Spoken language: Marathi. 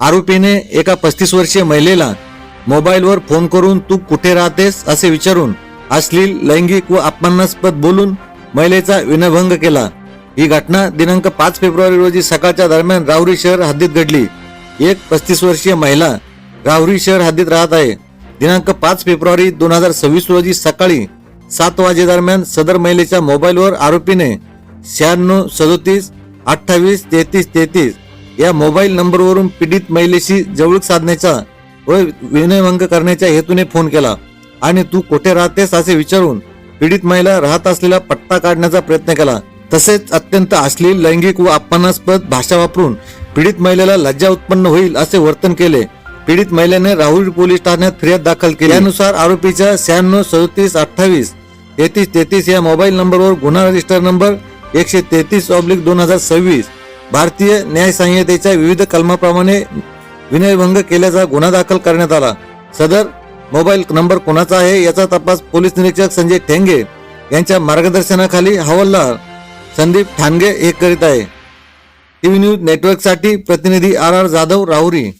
आरोपीने एका पस्तीस वर्षीय महिलेला मोबाईलवर फोन करून तू कुठे राहतेस? असे विचारून अश्लील लैंगिक व अपमानास्पद बोलून महिलेचा विनभंग केला. ही घटना दिनांक पाच फेब्रुवारी रोजी सकाळच्या दरम्यान राहुरी शहर हद्दीत घडली. एक पस्तीस वर्षीय महिला राहुरी शहर हद्दीत राहत आहे. दिनांक पाच फेब्रुवारी दोन हजार सव्वीस रोजी सकाळी सात वाजेदरम्यान सदर महिलेच्या मोबाईलवर आरोपीने शहाण्णव सदोतीस अठ्ठावीस तेहतीस तेहतीस या मोबाईल नंबरवरून पीडित महिलेशी जवळीक साधण्याचा व विनयभंग करण्याच्या हेतूने फोन केला. आणि तू कुठे राहतेस असे विचारून पीडित महिला राहत असलेला पट्टा काढण्याचा प्रयत्न केला. तसेच अत्यंत अश्लील लैंगिक व अपमानास्पद भाषा वापरून पीडित महिलेला लज्जा उत्पन्न होईल असे वर्तन केले. पीडित महिलेने राहुल पोलीस ठाण्यात फिर्याद दाखल केली. त्यानुसार आरोपीच्या शहाण्णव सदतीस अठ्ठावीस तेहतीस तेहतीस या मोबाईल नंबरवर गुन्हा रजिस्टर नंबर एकशे तेहतीस ऑब्लिक दोन हजार सव्वीस भारतीय न्याय संहितेच्या विविध कलमाप्रमाणे विनयभंग केल्याचा गुन्हा दाखल करण्यात आला. सदर मोबाईल नंबर कोणाचा आहे याचा तपास पोलीस निरीक्षक संजय ठेंगे यांच्या मार्गदर्शनाखाली हवालदार संदीप ठाणगे हे करीत आहे. टीव्ही न्यूज नेटवर्कसाठी प्रतिनिधी आर आर जाधव राहुरी.